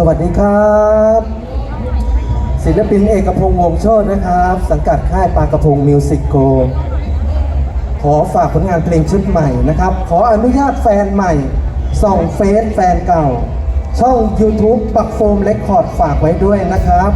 สวัสดีครับ ศิลปินเอกพงษ์วงโชตนะครับ สังกัดค่ายปากระพงมิวสิกโกขอฝากผลงานเพลงชุดใหม่นะครับ ขออนุญาตแฟนใหม่ส่องเฟซแฟนเก่า ช่อง YouTube ปักโฟมเรคคอร์ดฝากไว้ด้วยนะครับ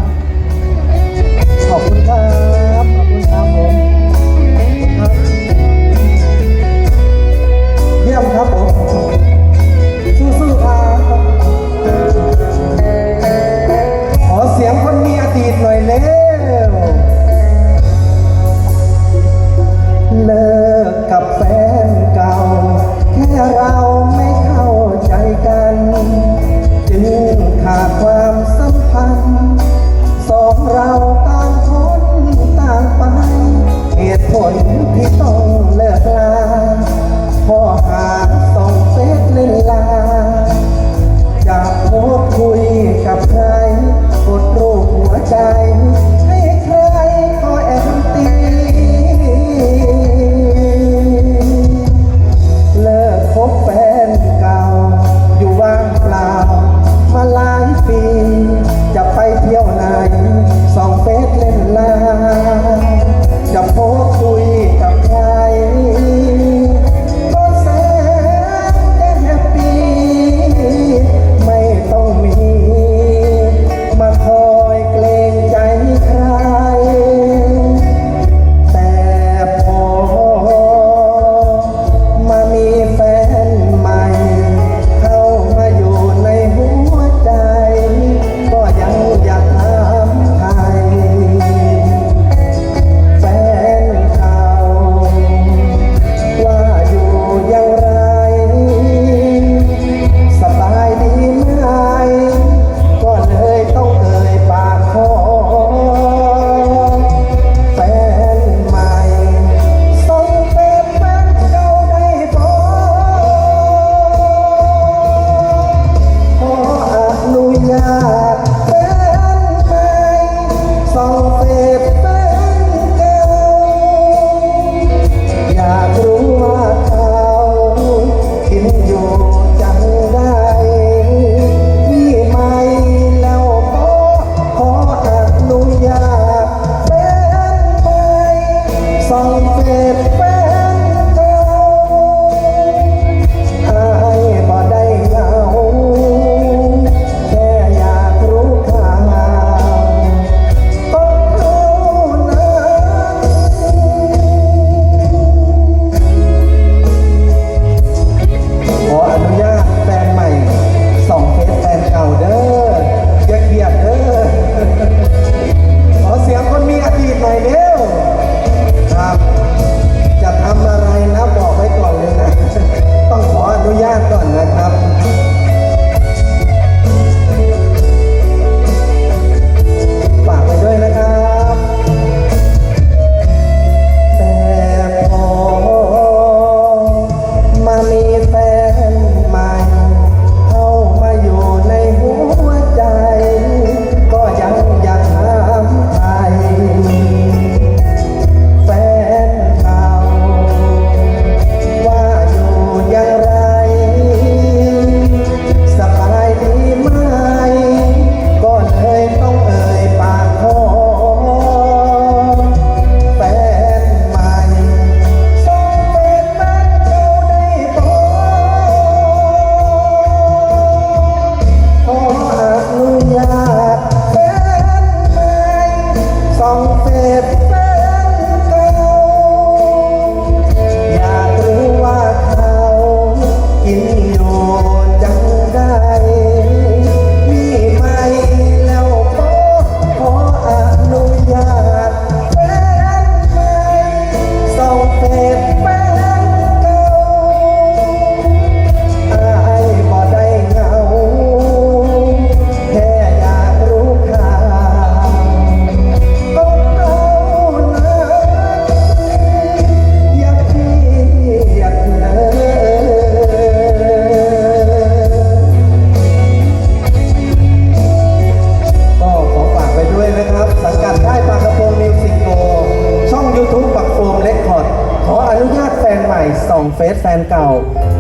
ขออนุญาตแฟนใหม่ส่องเฟซแฟนเก่า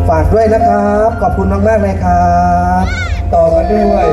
ฝากด้วยนะครับ ขอบคุณมากมากเลยครับ ต่อกัด้วย